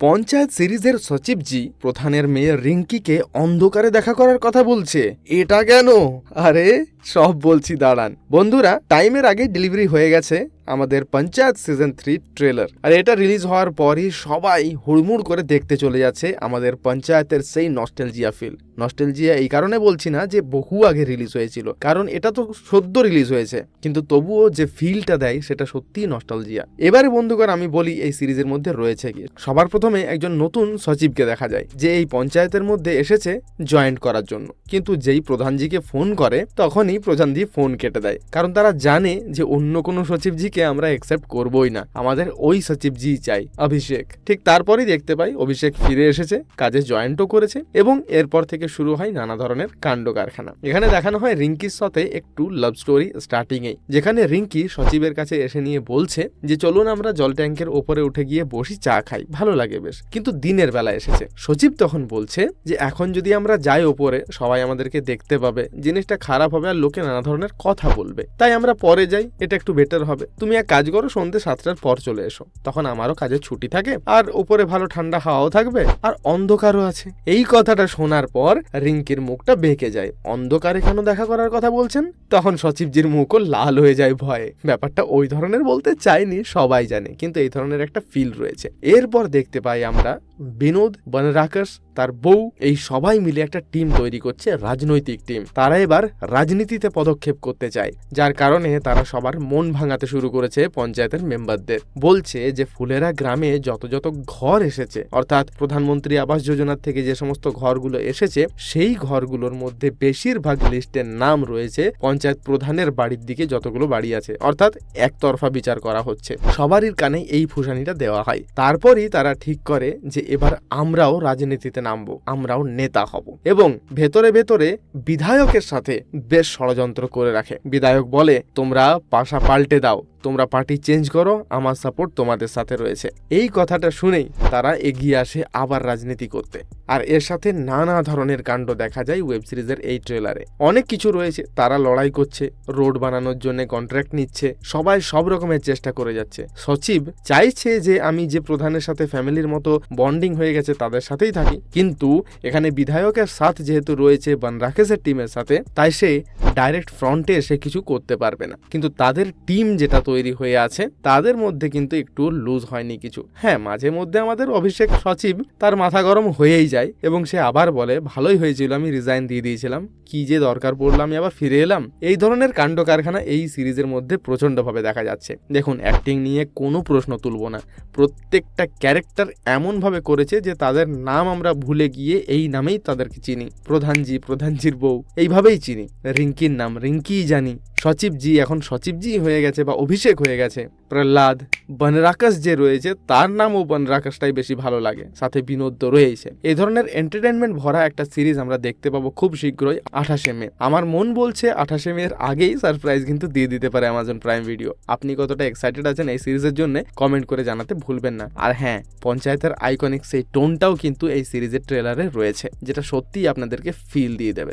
পঞ্চায়েত সিরিজের সচিবজি প্রধানের মেয়ে রিঙ্কিকে অন্ধকারে দেখা করার কথা বলছে। এটা কেন? আরে, সব বলছি, দাঁড়ান। বন্ধুরা, টাইমের আগে ডেলিভারি হয়ে গেছে। আমাদের পঞ্চায়েত সিজন থ্রি ট্রেলার আর এটা রিলিজ হওয়ার পরই সবাই হুড়মুড় করে দেখতে চলে যাচ্ছে আমাদের পঞ্চায়েতের সেই নস্টেলজিয়া ফিল নস্টেলজিয়া এই কারণে বলছি না যে বহু আগে রিলিজ হয়েছিল, কারণ এটা তো সদ্য রিলিজ হয়েছে। কিন্তু তবুও যে ফিলটা দেয় সেটা সত্যিই নস্টালজিয়া এবারে বন্ধুগণ, আমি বলি এই সিরিজের মধ্যে রয়েছে কি। সবার প্রথমে একজন নতুন সচিবকে দেখা যায়, যে এই পঞ্চায়েতের মধ্যে এসেছে জয়েন্ট করার জন্য। কিন্তু যেই প্রধানজিকে ফোন করে, তখনই প্রধানজি ফোন কেটে দেয়। কারণ তারা জানে যে অন্য কোনো সচিবজিকে আমরা একসেপ্ট করবই না। আমাদের ওই সচিবজি চাই, অভিষেক। ঠিক তারপরেই দেখতে পাই অভিষেক ফিরে এসেছে, কাজে জয়েন্টও করেছে এবং এরপর থেকে শুরু হয় নানা ধরনের কাণ্ড কারখানা। এখানে দেখানো হয় রিঙ্কির সাথে একটু লাভ স্টোরি স্টার্টিং এ যেখানে রিঙ্কি সচিবের কাছে এসে নিয়ে বলছে যে, চলুন আমরা জল ট্যাঙ্কের ওপরে উঠে গিয়ে বসি, চা খাই, ভালো লাগে বেশ। কিন্তু দিনের বেলা এসেছে। সচিব তখন বলছে যে, এখন যদি আমরা যাই ওপরে, সবাই আমাদেরকে দেখতে পাবে। জিনিসটা খারাপ হবে আর লোকে নানা ধরনের কথা বলবে। তাই আমরা পরে যাই, এটা একটু বেটার হবে। তুমি এক কাজ করো, সন্ধ্যে সাতটার পর চলে এসো। তখন আমারও কাজে ছুটি থাকে, আর উপরে ভালো ঠান্ডা হাওয়াও থাকবে, আর অন্ধকারও আছে। এই কথাটা শোনার পর রিঙ্কির মুখটা বেঁকে যায়। অন্ধকারে কেন দেখা করার কথা বলছেন? তখন সচিবজির মুখও লাল হয়ে যায় ভয়ে। ব্যাপারটা ওই ধরনের বলতে চাইনি, সবাই জানে, কিন্তু এই ধরনের একটা ফিল রয়েছে। এরপর দেখতে পাই আমরা বিনোদ বনরাকাস তার বউ, এই সবাই মিলে একটা টিম তৈরি করছে, রাজনৈতিক টিম। তারা এবার রাজনীতিতে পদক্ষেপ করতে চায়, যার কারণে তারা সবার মন ভাঙাতে শুরু করেছে পঞ্চায়েতের মেম্বারদের। বলছে যে ফুলেরা গ্রামে যত যত ঘর এসেছে, অর্থাৎ প্রধানমন্ত্রী আবাস যোজনার থেকে যে সমস্ত ঘরগুলো এসেছে, সেই ঘরগুলোর মধ্যে বেশিরভাগ লিস্টের নাম রয়েছে পঞ্চায়েত প্রধানের বাড়ির দিকে যতগুলো বাড়ি আছে, অর্থাৎ একতরফা বিচার করা হচ্ছে। সবারই কানে এই ফুসানিটা দেওয়া হয়। তারপরই তারা ঠিক করে যে এবার আমরাও রাজনীতিতে নামবো, আমরাও নেতা হব এবং ভেতরে ভেতরে বিধায়কের সাথে বেশ ষড়যন্ত্র করে রাখে। বিধায়ক বলে, তোমরা পাশা পাল্টে দাও, তোমরা পার্টি চেঞ্জ করো, আমার সাপোর্ট তোমাদের সাথে রয়েছে। এই কথাটা শুনেই তারা এগিয়ে আসে আবার রাজনীতি করতে। আর এর সাথে নানা ধরনের কাণ্ড দেখা যায় ওয়েব সিরিজের এই ট্রেলারে। অনেক কিছু রয়েছে, তারা লড়াই করছে, রোড বানানোর জন্য কন্ট্রাক্ট নিচ্ছে, সবাই সব রকমের চেষ্টা করে যাচ্ছে। সচিব চাইছে যে, আমি যে প্রধানের সাথে ফ্যামিলির মতো বন্ডিং হয়ে গেছে তাদের সাথেই থাকি। কিন্তু এখানে বিধায়কের সাথ যেহেতু রয়েছে বনরাকেশের টিমের সাথে, তাই সে ডাইরেক্ট ফ্রন্টে এসে কিছু করতে পারবে না। কিন্তু তাদের টিম যেটা তৈরি হয়ে আছে, তাদের মধ্যে কিন্তু একটু লুজ হয়নি কিছু। হ্যাঁ মাঝে মধ্যে আমাদের অভিষেক সচিব তার মাথা গরম হয়েই যায় এবং সে আবার বলে, ভালোই হয়েছিল, আমি রিজাইন দিয়ে দিয়েছিলাম। কি যে দরকার পড়ল, আমি আবার ফিরে এলাম। এই ধরনের কাণ্ড কারখানা এই সিরিজের মধ্যে প্রচণ্ডভাবে দেখা যাচ্ছে। দেখুন অ্যাক্টিং নিয়ে কোনো প্রশ্ন তুলব না। প্রত্যেকটা ক্যারেক্টার এমনভাবে করেছে যে তাদের নাম আমরা ভুলে গিয়ে এই নামেই তাদেরকে চিনি। প্রধানজি, প্রধানজির বউ, এইভাবেই চিনি। রিঙ্কির নাম, রিঙ্কিই জানি। সচিবজি এখন সচিবজি হয়ে গেছে বা অভিষেক হয়ে গেছে। প্রহ্লাদ বনরাকাশ যে রয়েছে, তার নামও বনরাকাশটাই বেশি ভালো লাগে, সাথে বিনোদ তো রয়েছে এই ধরনের এন্টারটেনমেন্ট ভরা একটা সিরিজ আমরা দেখতে পাবো খুব শীঘ্রই, আঠাশে মে। আমার মন বলছে আঠাশে মে এর আগেই সারপ্রাইজ কিন্তু দিয়ে দিতে পারে অ্যামাজন প্রাইম ভিডিও আপনি কতটা এক্সাইটেড আছেন এই সিরিজের জন্য কমেন্ট করে জানাতে ভুলবেন না। আর হ্যাঁ পঞ্চায়েতের আইকনিক সেই টোনটাও কিন্তু এই সিরিজের ট্রেলারে রয়েছে, যেটা সত্যিই আপনাদেরকে ফিল দিয়ে দেবে।